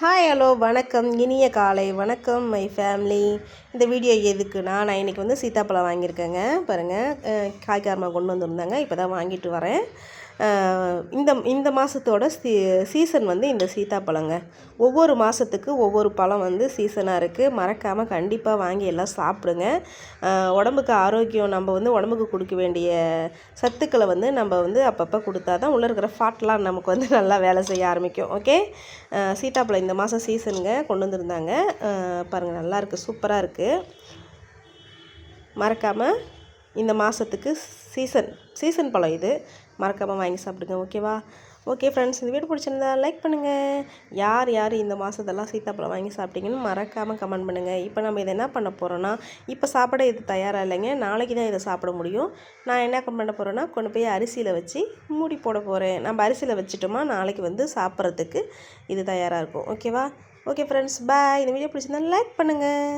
Hi hello வணக்கம். இனிய காலை வணக்கம் மை ஃபேமிலி இந்த வீடியோ எதுக்குன்னா நான் இன்றைக்கி வந்து சீத்தாப்பழம் வாங்கியிருக்கேங்க. பாருங்கள் காய்காரமாக கொண்டு வந்திருந்தாங்க. இப்போ தான் வாங்கிட்டு வரேன். இந்த இந்த மாதத்தோட சீ சீசன் வந்து இந்த சீத்தாப்பழங்க. ஒவ்வொரு மாதத்துக்கு ஒவ்வொரு பழம் வந்து சீசனாக இருக்குது மறக்காமல் கண்டிப்பாக வாங்கி எல்லாம் சாப்பிடுங்க. உடம்புக்கு ஆரோக்கியம் நம்ம வந்து உடம்புக்கு கொடுக்க வேண்டிய சத்துக்களை வந்து நம்ம வந்து அப்பப்போ கொடுத்தா தான் உள்ளே இருக்கிற ஃபாட்லாம் நமக்கு வந்து நல்லா வேலை செய்ய ஆரம்பிக்கும். ஓகே சீத்தாப்பழம் இந்த மாதம் சீசனுங்க கொண்டு வந்திருந்தாங்க. பாருங்கள் நல்லாயிருக்கு சூப்பராக இருக்குது மறக்காமல் இந்த மாதத்துக்கு சீசன் சீசன் பழம் இது. மறக்காமல் வாங்கி சாப்பிடுங்க ஓகேவா ஓகே ஃப்ரெண்ட்ஸ் இந்த வீடு பிடிச்சிருந்தா லைக் பண்ணுங்கள் யார் யார் இந்த மாதத்தெல்லாம் சீத்தாப்பழம் வாங்கி சாப்பிட்டீங்கன்னு மறக்காமல் கமெண்ட் பண்ணுங்கள் இப்போ நம்ம இதை என்ன பண்ண போகிறோன்னா இப்போ சாப்பிட இது தயாராக இல்லைங்க. நாளைக்கு தான் இதை சாப்பிட முடியும். நான் என்ன பண்ண போகிறேன்னா கொண்டு போய் அரிசியில் வச்சு மூடி போட போகிறேன் நம்ம அரிசியில் வச்சுட்டோமா நாளைக்கு வந்து சாப்பிட்றதுக்கு இது தயாராக இருக்கும். ஓகேவா ஓகே ஃப்ரெண்ட்ஸ் பாய் இந்த வீடியோ பிடிச்சிருந்தா லைக் பண்ணுங்கள்